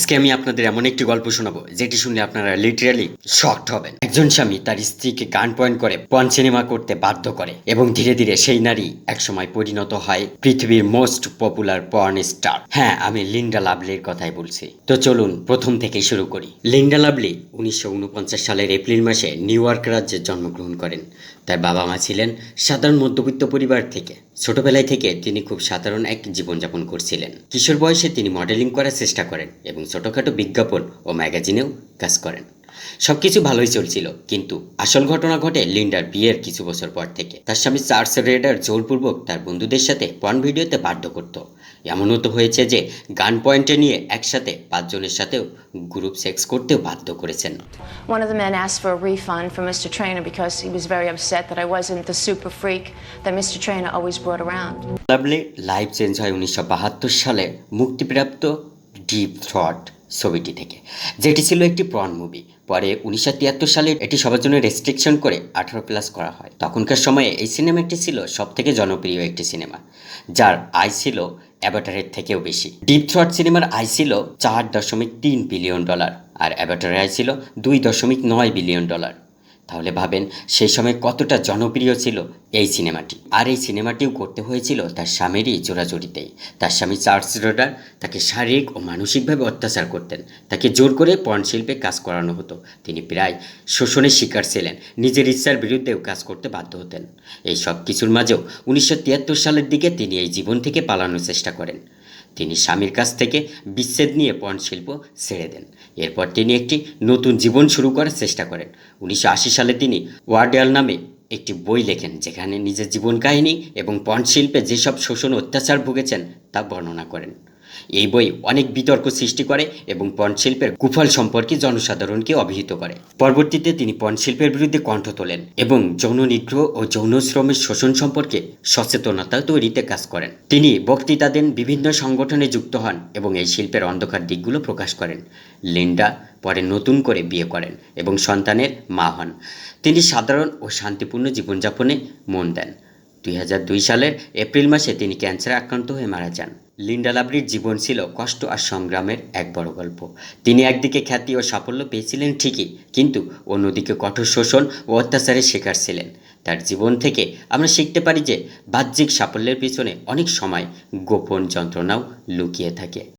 আজকে আমি আপনাদের এমন একটি গল্প শোনাবো, যেটি শুনলে আপনারা লিটারালি শকড হবেন। একজন স্বামী তার স্ত্রীকে গান পয়েন্ট করে পন সিনেমা করতে বাধ্য করে এবং ধীরে ধীরে সেই নারী একসময় পরিণত হয় পৃথিবীর মোস্ট পপুলার পর্ন স্টার হ্যাঁ আমি লিন্ডা লাভলির কথাই বলছি। তো চলুন প্রথম থেকেই শুরু করি। লিন্ডা লাভলি উনিশশো উনপঞ্চাশ সালের এপ্রিল মাসে নিউ ইয়র্ক রাজ্যে জন্মগ্রহণ করেন। তার বাবা মা ছিলেন সাধারণ মধ্যবিত্ত পরিবার থেকে। ছোটবেলায় থেকে তিনি খুব সাধারণ এক জীবনযাপন করছিলেন। কিশোর বয়সে তিনি মডেলিং করার চেষ্টা করেন এবং ছোটখাটো বিজ্ঞাপন ও ম্যাগাজিনেও কাজ করেন সবকিছু ভালোই চলছিল কিন্তু আসল ঘটনা ঘটে লিন্ডার বিয়ের কিছু বছর পর থেকে তার স্বামী চার্লস রেডার জোরপূর্বক তার বন্ধুদের সাথে পর্ন ভিডিওতে বাধ্য করত এমনও তো হয়েছে যে গান পয়েন্টে নিয়ে একসাথে পাঁচজনের সাথেও গ্রুপ সেক্স করতেও বাধ্য করেছেন One of the men asked for a refund from Mr. Trainer because he was very upset that I wasn't the super freak that Mr. Trainer always brought around. Lovely life change হয় উনিশশো বাহাত্তর সালে মুক্তিপ্রাপ্ত deep through ছবিটি থেকে। যেটি ছিল একটি প্রন মুভি পরে উনিশশো তিয়াত্তর সালে এটি সবার জন্য রেস্ট্রিকশন করে আঠারো প্লাস করা হয়। তখনকার সময়ে এই সিনেমাটি ছিল সব থেকে জনপ্রিয় একটি সিনেমা যার আয় ছিল অ্যাভাটারের থেকেও বেশি। ডিপ থ্রট সিনেমার আয় ছিল চার দশমিক তিন বিলিয়ন ডলার আর অ্যাভাটারের আয় ছিল দুই দশমিক নয় বিলিয়ন ডলার তাহলে ভাবেন সেই সময় কতটা জনপ্রিয় ছিল এই সিনেমাটি। আর এই সিনেমাটিও করতে হয়েছিল তার স্বামীরই জোরাজোরিতেই তার স্বামী চার্লস রোডার, তাকে শারীরিক ও মানসিকভাবে অত্যাচার করতেন। তাকে জোর করে পর্ন শিল্পে কাজ করানো হতো। তিনি প্রায় শোষণের শিকার ছিলেন। নিজের ইচ্ছার বিরুদ্ধেও কাজ করতে বাধ্য হতেন। এই সব কিছুর মাঝেও উনিশশো তিয়াত্তর সালের দিকে তিনি এই জীবন থেকে পালানোর চেষ্টা করেন। তিনি স্বামীর কাছ থেকে বিচ্ছেদ নিয়ে পণ শিল্প ছেড়ে দেন। এরপর তিনি একটি নতুন জীবন শুরু করার চেষ্টা করেন। উনিশশো আশি সালে তিনি ওয়ার্ডেল নামে একটি বই লেখেন, যেখানে নিজের জীবন কাহিনী এবং পণ শিল্পে যেসব শোষণ অত্যাচার ভুগেছেন তা বর্ণনা করেন। এই বই অনেক বিতর্ক সৃষ্টি করে এবং পর্ন শিল্পের কুফল সম্পর্কে জনসাধারণকে অভিহিত করে। পরবর্তীতে তিনি পর্ন শিল্পের বিরুদ্ধে কণ্ঠ তোলেন এবং যৌন নিগ্রহ ও যৌন শ্রমের শোষণ সম্পর্কে সচেতনতা তৈরিতে কাজ করেন। তিনি বক্তৃতা দেন বিভিন্ন সংগঠনে যুক্ত হন এবং এই শিল্পের অন্ধকার দিকগুলো প্রকাশ করেন। লিন্ডা পরে নতুন করে বিয়ে করেন এবং সন্তানের মা হন। তিনি সাধারণ ও শান্তিপূর্ণ জীবনযাপনে মন দেন। দুই হাজার দুই সালের এপ্রিল মাসে তিনি ক্যান্সারে আক্রান্ত হয়ে মারা যান। লিন্ডা লাবরির জীবন ছিল কষ্ট আর সংগ্রামের এক বড় গল্প। তিনি একদিকে খ্যাতি ও সাফল্য পেয়েছিলেন ঠিকই, কিন্তু অন্যদিকে কঠোর শোষণ ও অত্যাচারের শিকার ছিলেন। তার জীবন থেকে আমরা শিখতে পারি যে বাহ্যিক সাফল্যের পিছনে অনেক সময় গোপন যন্ত্রণাও লুকিয়ে থাকে।